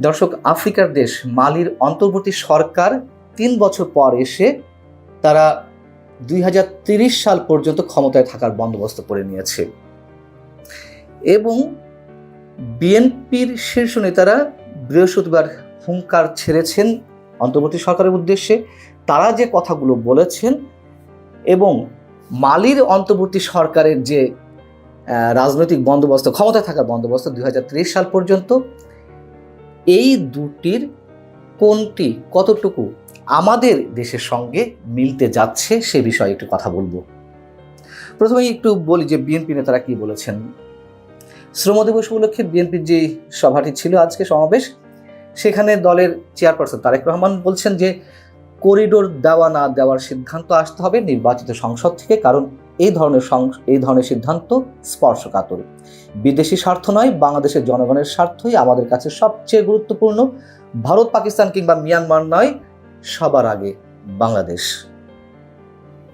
দর্শক, আফ্রিকার দেশ মালির অন্তর্বর্তী সরকার তিন বছর পর এসে তারা দুই সাল পর্যন্ত ক্ষমতায় থাকার বন্দোবস্ত করে নিয়েছে। এবং বিএনপির শীর্ষ নেতারা বৃহস্পতিবার হুঙ্কার ছেড়েছেন অন্তর্বর্তী সরকারের উদ্দেশ্যে। তারা যে কথাগুলো বলেছেন এবং মালির অন্তর্বর্তী সরকারের যে রাজনৈতিক বন্দোবস্ত, ক্ষমতায় থাকার বন্দোবস্ত দুই সাল পর্যন্ত এই দুটির কোনটি কতটুকু আমাদের দেশের সঙ্গে মিলতে যাচ্ছে সে বিষয়ে একটু কথা বলব। প্রথমেই একটু বলি যে বিএনপি নেতারা কি বলেছেন। শ্রম দিবস উপলক্ষে বিএনপির যে সভাটি ছিল আজকে সমাবেশ, সেখানে দলের চেয়ারপারসন তারেক রহমান বলছেন যে, করিডোর দেওয়া না দেওয়ার সিদ্ধান্ত আসতে হবে নির্বাচিত সংসদ থেকে, কারণ এই ধরনের এই ধরনের সিদ্ধান্ত স্পর্শকাতর। বিদেশি স্বার্থ নয়, বাংলাদেশের জনগণের স্বার্থই আমাদের কাছে সবচেয়ে গুরুত্বপূর্ণ। ভারত, পাকিস্তান কিংবা মিয়ানমার নয়, সবার আগে বাংলাদেশ।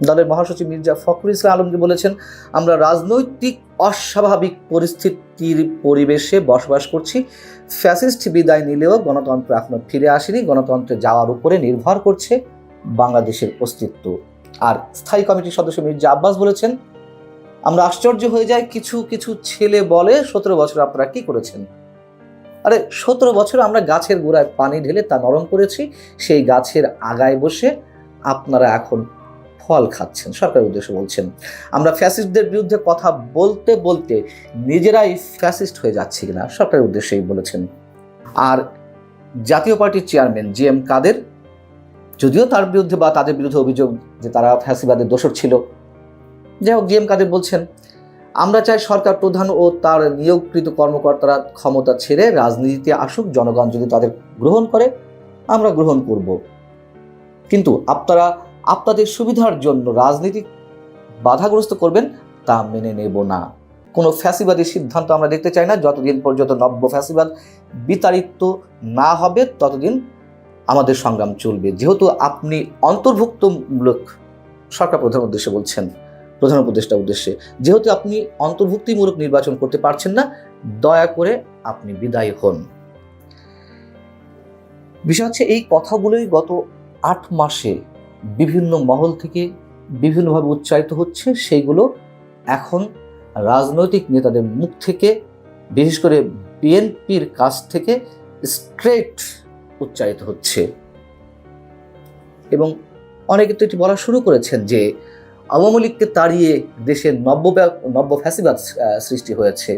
দলের মহাসচিব মির্জা ফখরুল ইসলাম আলমগীর বলেছেন, আমরা রাজনৈতিক অস্বাভাবিক পরিস্থিতির পরিবেশে বসবাস করছি। ফ্যাসিস্ট বিদায় নিলেও গণতন্ত্র এখনও ফিরে আসেনি। গণতন্ত্রে যাওয়ার উপরে নির্ভর করছে বাংলাদেশের অস্তিত্ব। আর স্থায়ী কমিটির সদস্য মির্জা আব্বাস বলেছেন, আমরা আশ্চর্য হয়ে যাই কিছু কিছু ছেলে বলে সতেরো বছর আপনারা কি করেছেন? আরে, সতেরো বছর আমরা গাছের গোড়ায় পানি ঢেলে তা নরম করেছি, সেই গাছের আগায় বসে আপনারা এখন ফল খাচ্ছেন, সরকারের উদ্দেশ্যে বলছেন। আমরা ফ্যাসিস্টদের বিরুদ্ধে কথা বলতে বলতে নিজেরাই ফ্যাসিস্ট হয়ে যাচ্ছি কিনা, সরকারের উদ্দেশ্যেই বলেছেন। আর জাতীয় পার্টির চেয়ারম্যান জি এম কাদের যদিও তার বিরুদ্ধে বা তাদের বিরুদ্ধে অভিযোগ যে তারা ফ্যাসিবাদের দোষর ছিল। যাই হোক জি এম কাদের বলছেন, আমরা চাই সরকার প্রধান ও তার নিয়োগকৃত কর্মকর্তারা ক্ষমতা ছেড়ে রাজনীতিতে আসুক, জনগণ যদি তাদের গ্রহণ করে, আমরা গ্রহণ করব। কিন্তু আপনারা, আপনাদের সুবিধার জন্য রাজনীতি বাধাগ্রস্ত করবেন তা মেনে নেব না। কোনো ফ্যাসিবাদী সিদ্ধান্ত আমরা দেখতে চাই না। যতদিন পর্যন্ত নব্য ফ্যাসিবাদ বিতাড়িত না হবে, ততদিন আমাদের সংগ্রাম চলবে। যেহেতু আপনি অন্তর্ভুক্তমূলক সরকার প্রধান উদ্দেশ্যে বলছেন, প্রধান উপদেষ্টা উদ্দেশ্যে, যেহেতু আপনি অন্তর্ভুক্তিমূলক নির্বাচন করতে পারছেন না, দয়া করে আপনি বিদায় হন। বিষয় হচ্ছে এই কথাগুলোই গত আট মাসে বিভিন্ন মহল থেকে বিভিন্নভাবে উচ্চারিত হচ্ছে সেইগুলো এখন রাজনৈতিক নেতাদের মুখ থেকে, বিশেষ করে বিএনপির কাছ থেকে স্ট্রেট উচ্চারিত হচ্ছে। এবং অনেকে তো এটি বলা শুরু করেছেন যে আওয়ামী লীগকে তাড়িয়ে দেশের নব্য নব্য ফ্যাসিবাদ সৃষ্টি হয়েছে।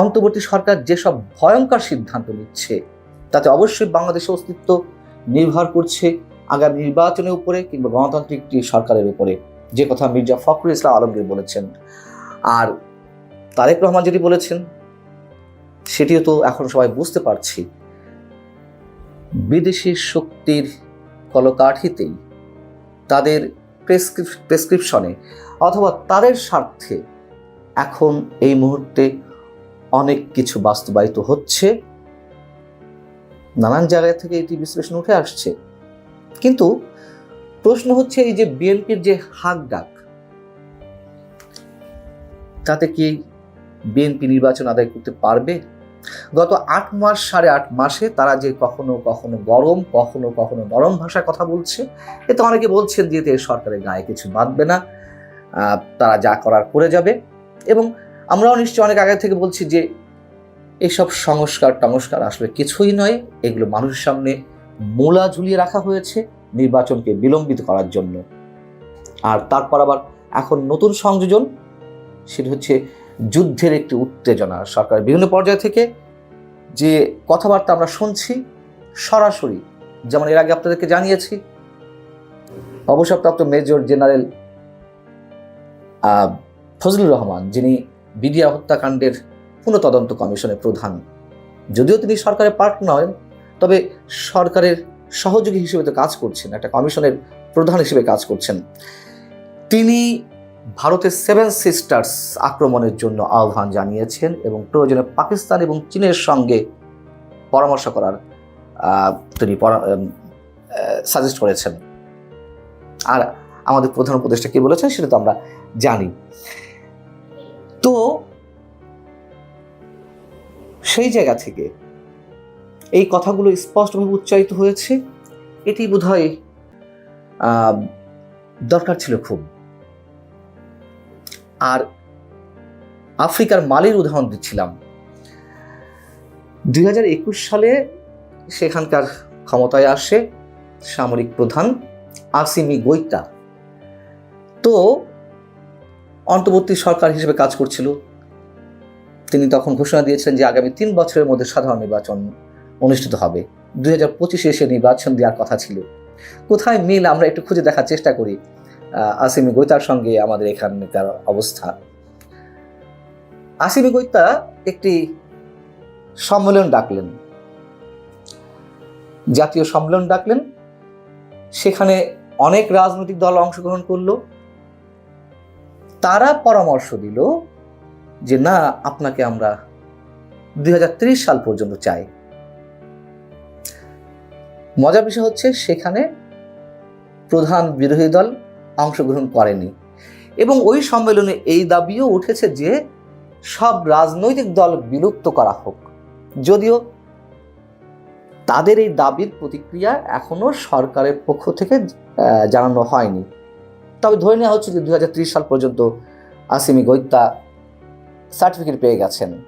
অন্তর্বর্তী সরকার যেসব ভয়ঙ্কর সিদ্ধান্ত নিচ্ছে, তাতে অবশ্যই বাংলাদেশের অস্তিত্ব নির্ভর করছে আগামী নির্বাচনের উপরে কিংবা গণতান্ত্রিক সরকারের উপরে। যে কথা মির্জা ফখরুল ইসলাম আলমগীর বলেছেন। আর তারেক রহমান যেটি বলেছেন, সেটিও তো এখন সবাই বুঝতে পারছি। বিদেশি শক্তির কলকাঠিতেই তাদের প্রেসক্রিপ- প্রেসক্রিপশনে অথবা তাদের স্বার্থে এখন এই মুহূর্তে অনেক কিছু বাস্তবায়িত হচ্ছে। নানান জায়গা থেকে এটি বিশ্লেষণ উঠে আসছে। কিন্তু প্রশ্ন হচ্ছে এই যে বিএনপির যে হাক ডাক, তাতে কি বিএনপি নির্বাচন আদায় করতে পারবে? গত আট মাস, সাড়ে আট মাসে তারা যে কখনো কখনো গরম, কখনো কখনো নরম ভাষায় কথা বলছে, এতে অনেকে বলছেন যে এতে সরকারের গায়ে কিছু বাঁধবে না তারা যা করার করে যাবে। এবং আমরাও নিশ্চয়ই অনেক আগে থেকে বলছি যে এইসব সংস্কার টংস্কার আসলে কিছুই নয়, এগুলো মানুষের সামনে মূলা ঝুলিয়ে রাখা হয়েছে নির্বাচনকে বিলম্বিত করার জন্য। আর তারপর আবার এখন নতুন সংযোজন, সেটা হচ্ছে যুদ্ধের একটি উত্তেজনা সরকারের বিভিন্ন পর্যায় থেকে যে কথাবার্তা আমরা শুনছি সরাসরি, যেমন এর আগে আপনাদেরকে জানিয়েছি, অবসরপ্রাপ্ত মেজর জেনারেল ফজলুর রহমান, যিনি বিডিআর হত্যাকাণ্ডের পুনঃতদন্ত কমিশনের প্রধান। যদিও তিনি সরকারের পার্ট নয় তবে সরকারের সহযোগী হিসেবে তো কাজ করছেন, একটা কমিশনের প্রধান হিসেবে কাজ করছেন। তিনি ভারতের সেভেন সিস্টার্স আক্রমণের জন্য আহ্বান জানিয়েছেন এবং প্রয়োজনে পাকিস্তান এবং চীনের সঙ্গে পরামর্শ করার তিনি সাজেস্ট করেছেন। আর আমাদের প্রধান উপদেষ্টা কি বলেছেন সেটা তো আমরা জানি। তো সেই জায়গা থেকে এই কথাগুলো স্পষ্টভাবে উচ্চারিত হয়েছে। এটি বোধহয় দরকার ছিল খুব। আর আফ্রিকার মালির উদাহরণ দিচ্ছিলাম। দুই হাজার একুশ সালে সেখানকার ক্ষমতায় আসে সামরিক প্রধান আসিমি গৈতা তো অন্তর্বর্তী সরকার হিসেবে কাজ করছিল। তিনি তখন ঘোষণা দিয়েছিলেন যে আগামী তিন বছরের মধ্যে সাধারণ নির্বাচন অনুষ্ঠিত হবে। দুই হাজার পঁচিশে এসে নির্বাচন দেওয়ার কথা ছিল। কোথায় মিল আমরা একটু খুঁজে দেখার চেষ্টা করি। আসিমি গৈতার সঙ্গে আমাদের এখানে তার অবস্থা। আসিমি গৈতা একটি সম্মেলন ডাকলেন। জাতীয় সম্মেলন ডাকলেন। সেখানে অনেক রাজনৈতিক দল অংশগ্রহণ করল। তারা পরামর্শ দিল যে, না, আপনাকে আমরা দুই হাজার ত্রিশ সাল পর্যন্ত চাই। মজার বিষয় হচ্ছে, সেখানে প্রধান বিরোধী দল অংশগ্রহণ করেনি। এবং ওই সম্মেলনে এই দাবিও উঠেছে যে সব রাজনৈতিক দল বিলুপ্ত করা হোক। যদিও তাদের এই দাবির প্রতিক্রিয়া এখনও সরকারের পক্ষ থেকে জানানো হয়নি। তবে ধরে নেওয়া হচ্ছে যে দুই হাজার ত্রিশ সাল পর্যন্ত আসিমি গৈত্যা সার্টিফিকেট পেয়ে গেছেন।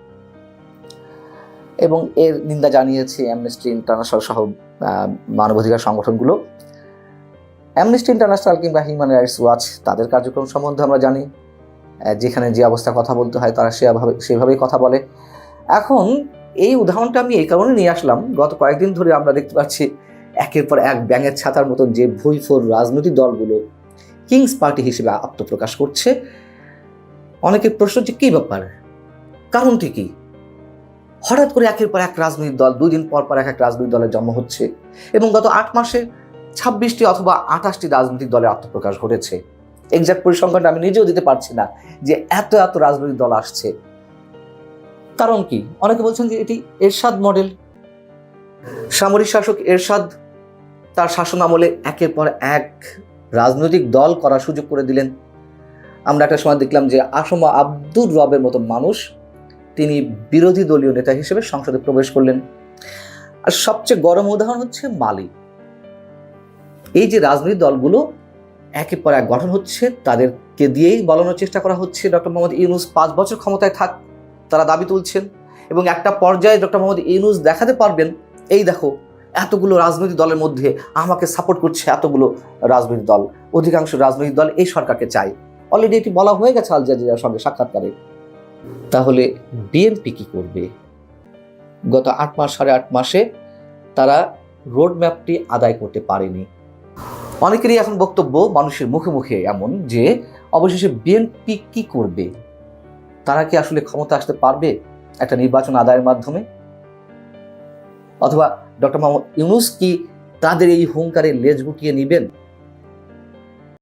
এবং এর নিন্দা জানিয়েছে অ্যামনেস্টি ইন্টারন্যাশনাল সহ মানবাধিকার সংগঠনগুলো। অ্যামনেস্টি ইন্টারন্যাশনাল কিংবা হিউম্যান রাইটস ওয়াচ তাদের কার্যক্রম সম্বন্ধে আমরা জানি যেখানে যে অবস্থা কথা বলতে হয়, তারা সেভাবে, সেভাবেই কথা বলে। এখন, এই উদাহরণটা আমি এই কারণে নিয়ে আসলাম, গত কয়েকদিন ধরে আমরা দেখতে পাচ্ছি একের পর এক ব্যাঙের ছাতার মতন যে ভুইফোর রাজনৈতিক দলগুলো কিংস পার্টি হিসেবে আত্মপ্রকাশ করছে। অনেকের প্রশ্ন যে কী ব্যাপার? কারণটি কি? হঠাৎ করে একের পর এক রাজনৈতিক দল দুই দিন পর পর এক এক রাজনৈতিক দলের জন্ম হচ্ছে এবং গত আট মাসে ছাব্বিশটি অথবা আঠাশটি রাজনৈতিক দলের আত্মপ্রকাশ ঘটেছে। এক্সাক্ট পরিসংখ্যানটা আমি নিজেও দিতে পারছি না যে এত এত রাজনৈতিক দল আসছে। কারণ কি? অনেকে বলছেন যে এটি এরশাদ মডেল। সামরিক শাসক এরশাদ তার শাসন আমলে একের পর এক রাজনৈতিক দল করার সুযোগ করে দিলেন। আমরা একটা সময় দেখলাম যে আসমা আব্দুর রবের মতো মানুষ তিনি বিরোধী দলীয় নেতা হিসেবে সংসদে প্রবেশ করলেন। আর সবচেয়ে গরম উদাহরণ হচ্ছে মালি। এই যে রাজনৈতিক দলগুলো একের পর এক গঠন হচ্ছে, তাদেরকে দিয়েই বলানোর চেষ্টা করা হচ্ছে। ডক্টর মোহাম্মদ ইউনুস পাঁচ বছর ক্ষমতায় থাক, তারা দাবি তুলছেন। এবং একটা পর্যায়ে ডক্টর মোহাম্মদ ইউনুস দেখাতে পারবেন, এই দেখো, এতগুলো রাজনৈতিক দলের মধ্যে আমাকে সাপোর্ট করছে এতগুলো রাজনৈতিক দল, অধিকাংশ রাজনৈতিক দল এই সরকারকে চায়। অলরেডি এটি বলা হয়ে গেছে আল জাজিরার সঙ্গে সাক্ষাৎকারে। তাহলে বিএনপি কি করবে? গত আট মাস, সাড়ে আট মাসে তারা রোড ম্যাপটি আদায় করতে পারেনি। অনেকেরই এখন বক্তব্য মানুষের মুখে মুখে এমন যে, অবশেষে বিএনপি কি করবে? তারা কি আসলে ক্ষমতা আসতে পারবে একটা নির্বাচন আদায়ের মাধ্যমে? অথবা ডক্টর মোহাম্মদ ইউনুস কি তাদের এই হুঙ্কারে লেজ গুটিয়ে নিবেন?